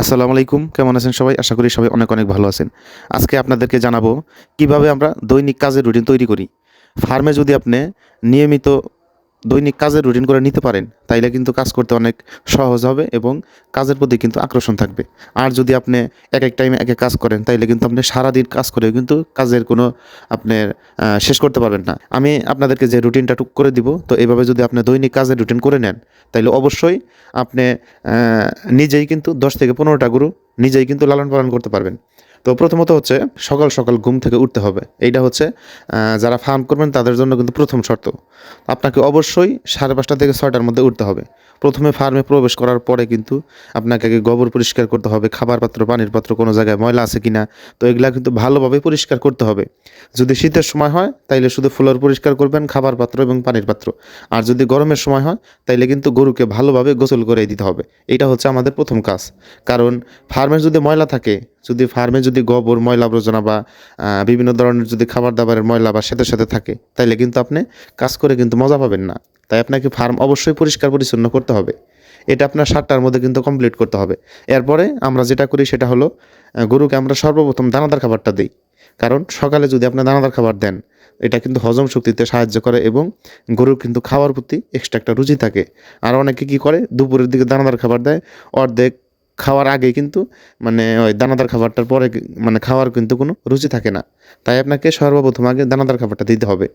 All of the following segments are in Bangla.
আসসালামু আলাইকুম। কেমন আছেন সবাই? আশা করি সবাই অনেক অনেক ভালো আছেন। আজকে আপনাদেরকে জানাব কীভাবে আমরা দৈনিক কাজের রুটিন তৈরি করি। ফার্মে যদি আপনি নিয়মিত দৈনিক কাজের রুটিন করে নিতে পারেন, তাইলে কিন্তু কাজ করতে অনেক সহজ হবে এবং কাজের প্রতি কিন্তু আকর্ষণ থাকবে। আর যদি আপনি এক এক টাইমে এক এক কাজ করেন, তাইলে কিন্তু আপনি সারাদিন কাজ করেও কিন্তু কাজের কোনো আপনার শেষ করতে পারবেন না। আমি আপনাদেরকে যে রুটিনটা টুক করে দিব, তো এইভাবে যদি আপনি দৈনিক কাজের রুটিন করে নেন, তাইলে অবশ্যই আপনি নিজেই কিন্তু দশ থেকে পনেরোটা গরু নিজেই কিন্তু লালন পালন করতে পারবেন। তো প্রথমত হচ্ছে সকাল সকাল ঘুম থেকে উঠতে হবে। এইটা হচ্ছে যারা ফার্ম করবেন তাদের জন্য কিন্তু প্রথম শর্ত। আপনাকে অবশ্যই সাড়ে পাঁচটা থেকে ছয়টার মধ্যে উঠতে হবে। প্রথমে ফার্মে প্রবেশ করার পরে কিন্তু আপনাকে আগে গোবর পরিষ্কার করতে হবে খাবার পাত্র পানির পাত্র কোনো জায়গায় ময়লা আছে কিনা, তো এগুলা কিন্তু ভালোভাবে পরিষ্কার করতে হবে। যদি শীতের সময় হয়, তাইলে শুধু ফ্লোর পরিষ্কার করবেন খাবার পাত্র এবং পানির পাত্র। আর যদি গরমের সময় হয়, তাইলে কিন্তু গরুকে ভালোভাবে গোসল করে দিতে হবে। এটা হচ্ছে আমাদের প্রথম কাজ। কারণ ফার্মে যদি ময়লা থাকে, যদি ফার্মে যদি গোবর, ময়লা আবর্জনা বা বিভিন্ন ধরনের যদি খাবার দাবারের ময়লা বা সাথে সাথে থাকে, তাইলে কিন্তু আপনি কাজ করে কিন্তু মজা পাবেন না। তাই আপনাকে ফার্ম অবশ্যই পরিষ্কার পরিচ্ছন্ন করতে হবে। এটা আপনার সাতটার মধ্যে কিন্তু কমপ্লিট করতে হবে। এরপরে আমরা যেটা করি সেটা হলো গরুকে আমরা সর্বপ্রথম দানাদার খাবারটা দিই। কারণ সকালে যদি আপনি দানাদার খাবার দেন, এটা কিন্তু হজম শক্তিতে সাহায্য করে এবং গরুর কিন্তু খাওয়ার প্রতি এক্সট্রা একটা রুচি থাকে। আর অনেকে কি করে, দুপুরের দিকে দানাদার খাবার দেয়, অর্ধেক খাওয়ার আগে কিন্তু মানে ওই দানাদার খাবারটার পরে মানে খাওয়ার কিন্তু কোনো রুচি থাকে না। তাই আপনাকে সর্বপ্রথম আগে দানাদার খাবারটা দিতে হবে।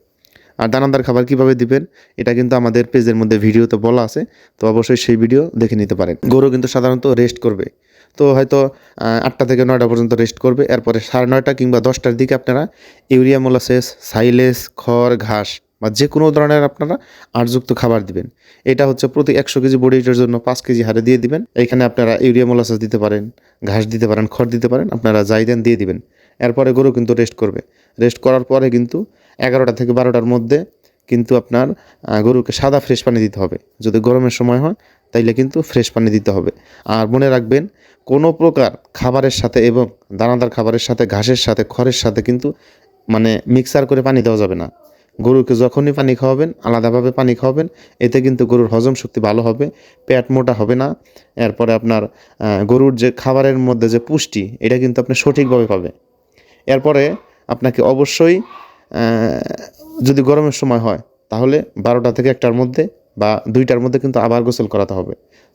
আর দানাদার খাবার কীভাবে দিবেন, এটা কিন্তু আমাদের পেজের মধ্যে ভিডিওতে বলা আছে, তো অবশ্যই সেই ভিডিও দেখে নিতে পারেন। গরু কিন্তু সাধারণত রেস্ট করবে। তো হয়তো আটটা থেকে নয়টা পর্যন্ত রেস্ট করবে, এরপরে সাড়ে নয়টা কিংবা দশটার দিকে আপনারা ইউরিয়া, মোলাসেস, সাইলেস, খড়, ঘাস বা যে কোনো ধরনের আপনারা আটযুক্ত খাবার দিবেন। এটা হচ্ছে প্রতি একশো কেজি বডি ওয়েটের জন্য পাঁচ কেজি হারে দিয়ে দিবেন। এখানে আপনারা ইউরিয়া মোলাসেস দিতে পারেন, ঘাস দিতে পারেন, খড় দিতে পারেন, আপনারা যাই দেন দিয়ে দিবেন। এরপরে গরু কিন্তু রেস্ট করবে। রেস্ট করার পরে কিন্তু এগারোটা থেকে বারোটার মধ্যে কিন্তু আপনার গরুকে সাদা ফ্রেশ পানি দিতে হবে। যদি গরমের সময় হয়, তাইলে কিন্তু ফ্রেশ পানি দিতে হবে। আর মনে রাখবেন, কোনো প্রকার খাবারের সাথে এবং দানাদার খাবারের সাথে, ঘাসের সাথে, খড়ের সাথে কিন্তু মানে মিক্সার করে পানি দেওয়া যাবে না। গরুকে যখনই পানি খাওয়াবেন, আলাদাভাবে পানি খাওয়াবেন, এতে কিন্তু গরুর হজম শক্তি ভালো হবে, পেট মোটা হবে না। এরপরে আপনার গরুর যে খাবারের মধ্যে যে পুষ্টি, এটা কিন্তু আপনি সঠিকভাবে পাবে এরপরে আপনাকে অবশ্যই যদি গরমের সময় হয়, তাহলে বারোটা থেকে একটার মধ্যে বা দুইটার মধ্যে কিন্তু আবার গোসল করাতে হবে।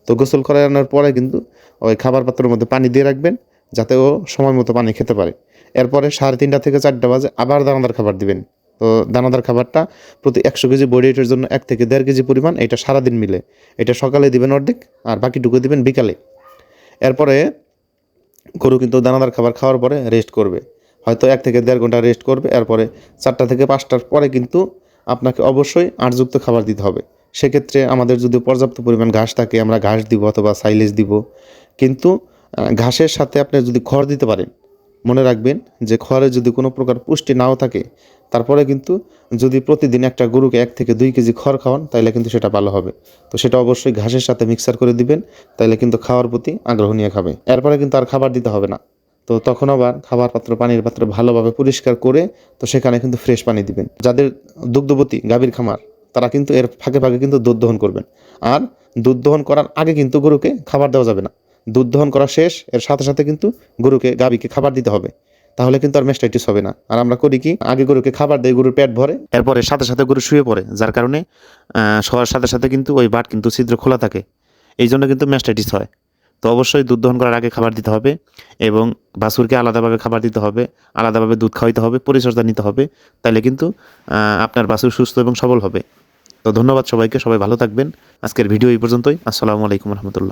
তো গোসল করানোর পরে কিন্তু ওই খাবার পাত্রের মধ্যে পানি দিয়ে রাখবেন, যাতে ও সময় মতো পানি খেতে পারে। এরপরে সাড়ে তিনটা থেকে চারটা বাজে আবার দানাদার খাবার দিবেন। তো দানাদার খাবারটা প্রতি একশো কেজি বডি ওয়েটের জন্য এক থেকে দেড় কেজি পরিমাণ, এটা সারাদিন মিলে। এটা সকালে দিবেন অর্ধেক আর বাকিটুকু দিবেন বিকালে। এরপরে গরু কিন্তু দানাদার খাবার খাওয়ার পরে রেস্ট করবে। হয়তো এক থেকে দেড় ঘণ্টা রেস্ট করবে, এরপরে চারটা থেকে পাঁচটার পরে কিন্তু আপনাকে অবশ্যই আটযুক্ত খাবার দিতে হবে। সেক্ষেত্রে আমাদের যদি পর্যাপ্ত পরিমাণ ঘাস থাকে, আমরা ঘাস দিব অথবা সাইলেজ দিব। কিন্তু ঘাসের সাথে আপনি যদি খড় দিতে পারেন মনে রাখবেন যে খড়ে যদি কোনো প্রকার পুষ্টি নাও থাকে, তারপরে কিন্তু যদি প্রতিদিন একটা গরুকে এক থেকে দুই কেজি খড় খাওয়ান তাহলে কিন্তু সেটা ভালো হবে। তো সেটা অবশ্যই ঘাসের সাথে মিক্সার করে দিবেন তাহলে কিন্তু খাওয়ার প্রতি আগ্রহ নিয়ে খাবে। এরপরে কিন্তু আর খাবার দিতে হবে না। তো তখন আবার খাবার পাত্র পানির পাত্র ভালোভাবে পরিষ্কার করে, তো সেখানে কিন্তু ফ্রেশ পানি দিবেন। যাদের দুগ্ধবতী গাভীর খামার, তারা কিন্তু এর ফাঁকে ফাঁকে কিন্তু দুধ দহন করবেন। আর দুধ দহন করার আগে কিন্তু গরুকে খাবার দেওয়া যাবে না। দুধ দহন করা শেষ, এর সাথে সাথে কিন্তু গরুকে, গাভীকে খাবার দিতে হবে। তাহলে কিন্তু আর মেস্টাইটিস হবে না। আর আমরা করি কি, আগে গরুকে খাবার দেয় গরুর পেট ভরে, এরপরে সাথে সাথে গরু শুয়ে পড়ে, যার কারণে শোয়ার সাথে সাথে কিন্তু ওই বাট কিন্তু ছিদ্র খোলা থাকে। এই জন্য কিন্তু মেস্টাইটিস হয়। তো অবশ্যই দুধ দহন করার আগে খাবার দিতে হবে এবং বাছুরকে আলাদাভাবে খাবার দিতে হবে, আলাদাভাবে দুধ খাওয়াইতে হবে, পরিচর্যা নিতে হবে তাহলে কিন্তু আপনার বাছুর সুস্থ এবং সবল হবে। তো ধন্যবাদ সবাইকে, সবাই ভালো থাকবেন। আজকের ভিডিও এই পর্যন্তই। আসসালামু আলাইকুম রহমতুল্লাহ।